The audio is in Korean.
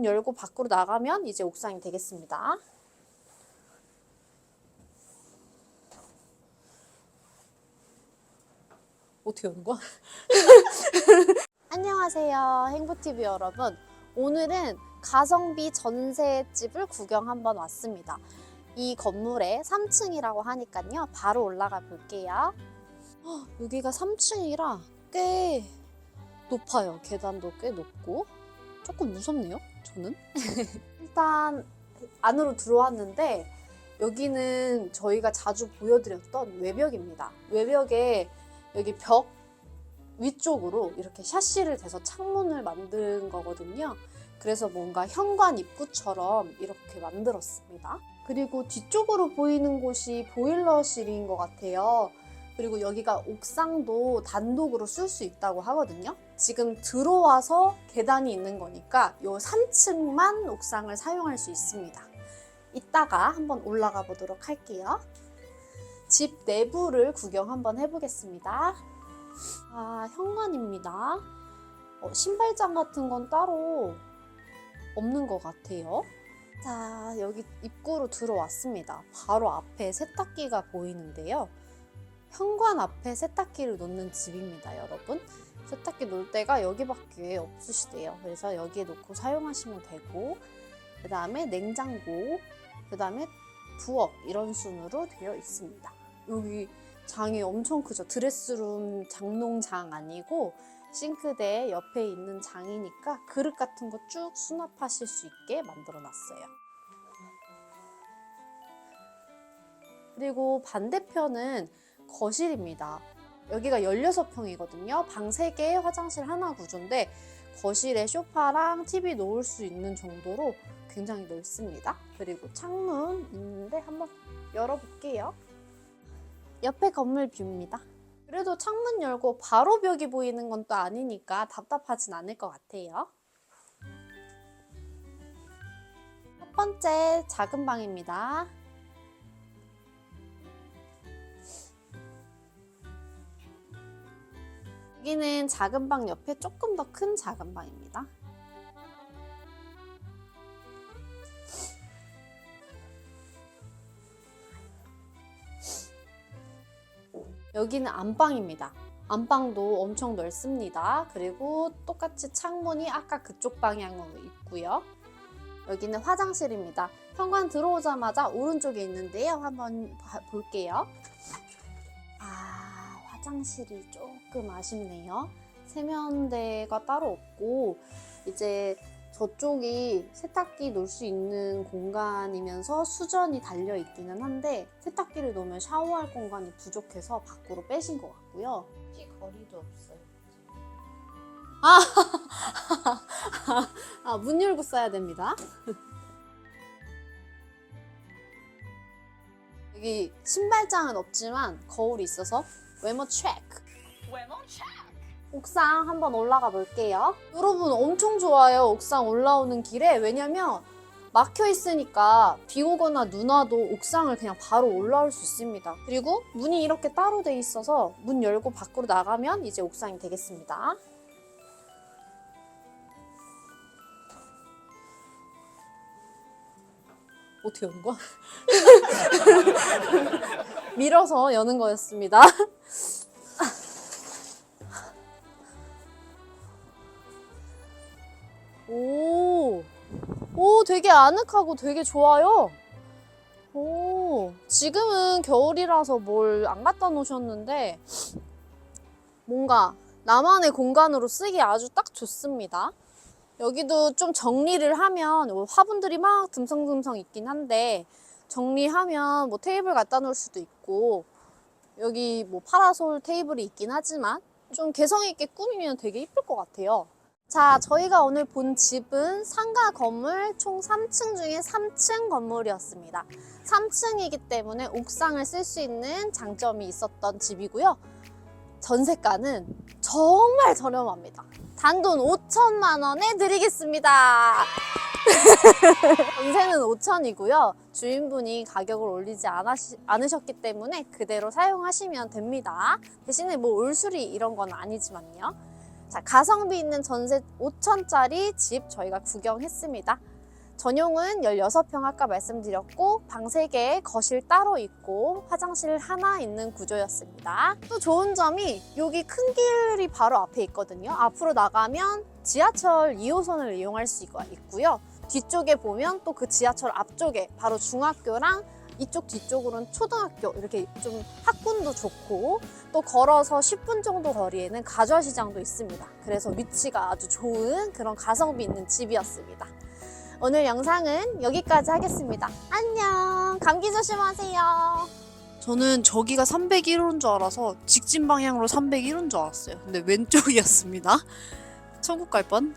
문 열고 밖으로 나가면 이제 옥상이 되겠습니다. 어떻게 오는 거야? 안녕하세요. 행보TV 여러분. 오늘은 가성비 전셋집을 구경 한번 왔습니다. 이 건물의 3층이라고 하니까요. 바로 올라가 볼게요. 헉, 여기가 3층이라 꽤 높아요. 계단도 꽤 높고. 조금 무섭네요. 저는. 일단 안으로 들어왔는데 여기는 저희가 자주 보여드렸던 외벽입니다. 외벽에 여기 벽 위쪽으로 이렇게 샤시를 대서 창문을 만든 거거든요. 그래서 뭔가 현관 입구처럼 이렇게 만들었습니다. 그리고 뒤쪽으로 보이는 곳이 보일러실인 것 같아요. 그리고 여기가 옥상도 단독으로 쓸 수 있다고 하거든요. 지금 들어와서 계단이 있는 거니까 요 3층만 옥상을 사용할 수 있습니다. 이따가 한번 올라가 보도록 할게요. 집 내부를 구경 한번 해보겠습니다. 아, 현관입니다. 어, 신발장 같은 건 따로 없는 것 같아요. 자, 여기 입구로 들어왔습니다. 바로 앞에 세탁기가 보이는데요. 현관 앞에 세탁기를 놓는 집입니다, 여러분. 세탁기 놓을 데가 여기밖에 없으시대요. 그래서 여기에 놓고 사용하시면 되고, 그 다음에 냉장고, 그 다음에 부엌 이런 순으로 되어 있습니다. 여기 장이 엄청 크죠. 드레스룸 장롱장 아니고 싱크대 옆에 있는 장이니까 그릇 같은 거 쭉 수납하실 수 있게 만들어 놨어요. 그리고 반대편은 거실입니다. 여기가 16평이거든요. 방 3개, 화장실 하나 구조인데 거실에 소파랑 TV 놓을 수 있는 정도로 굉장히 넓습니다. 그리고 창문 있는데 한번 열어볼게요. 옆에 건물 뷰입니다. 그래도 창문 열고 바로 벽이 보이는 건 또 아니니까 답답하진 않을 것 같아요. 첫 번째 작은 방입니다. 여기는 작은 방 옆에 조금 더 큰 작은 방입니다. 여기는 안방입니다. 안방도 엄청 넓습니다. 그리고 똑같이 창문이 아까 그쪽 방향으로 있고요. 여기는 화장실입니다. 현관 들어오자마자 오른쪽에 있는데요. 한번 봐- 볼게요. 아, 화장실이 조금 아쉽네요. 세면대가 따로 없고 이제 저쪽이 세탁기 놓을 수 있는 공간이면서 수전이 달려 있기는 한데 세탁기를 놓으면 샤워할 공간이 부족해서 밖으로 빼신 것 같고요. 혹시 거리도 없어요. 아, 문 열고 써야 됩니다. 여기 신발장은 없지만 거울이 있어서 외모 체크. 옥상 한번 올라가 볼게요. 여러분 엄청 좋아요. 옥상 올라오는 길에 왜냐면 막혀 있으니까 비 오거나 눈 와도 옥상을 그냥 바로 올라올 수 있습니다. 그리고 문이 이렇게 따로 돼 있어서 문 열고 밖으로 나가면 이제 옥상이 되겠습니다. 어떻게 여는 거야? 밀어서 여는 거였습니다. 오, 오, 되게 아늑하고 되게 좋아요. 오, 지금은 겨울이라서 뭘 안 갖다 놓으셨는데, 뭔가 나만의 공간으로 쓰기 아주 딱 좋습니다. 여기도 좀 정리를 하면 화분들이 막 듬성듬성 있긴 한데, 정리하면 뭐 테이블 갖다 놓을 수도 있고, 여기 뭐 파라솔 테이블이 있긴 하지만, 좀 개성 있게 꾸미면 되게 이쁠 것 같아요. 자, 저희가 오늘 본 집은 상가 건물 총 3층 중에 3층 건물이었습니다. 3층이기 때문에 옥상을 쓸 수 있는 장점이 있었던 집이고요. 전세가는 정말 저렴합니다. 단돈 5천만 원에 드리겠습니다. 전세는 5천이고요. 주인분이 가격을 올리지 않으시, 않으셨기 때문에 그대로 사용하시면 됩니다. 대신에 뭐 올수리 이런 건 아니지만요. 자, 가성비 있는 전세 5천짜리 집 저희가 구경했습니다. 전용은 16평 아까 말씀드렸고 방 3개, 거실 따로 있고 화장실 하나 있는 구조였습니다. 또 좋은 점이 여기 큰 길이 바로 앞에 있거든요. 앞으로 나가면 지하철 2호선을 이용할 수 있고요. 뒤쪽에 보면 또 그 지하철 앞쪽에 바로 중학교랑 이쪽 뒤쪽으로는 초등학교 이렇게 좀 학군도 좋고 또 걸어서 10분 정도 거리에는 가좌시장도 있습니다. 그래서 위치가 아주 좋은 그런 가성비 있는 집이었습니다. 오늘 영상은 여기까지 하겠습니다. 안녕. 감기 조심하세요. 저는 저기가 301호인 줄 알아서 직진 방향으로 301호인 줄 알았어요. 근데 왼쪽이었습니다. 천국 갈 뻔.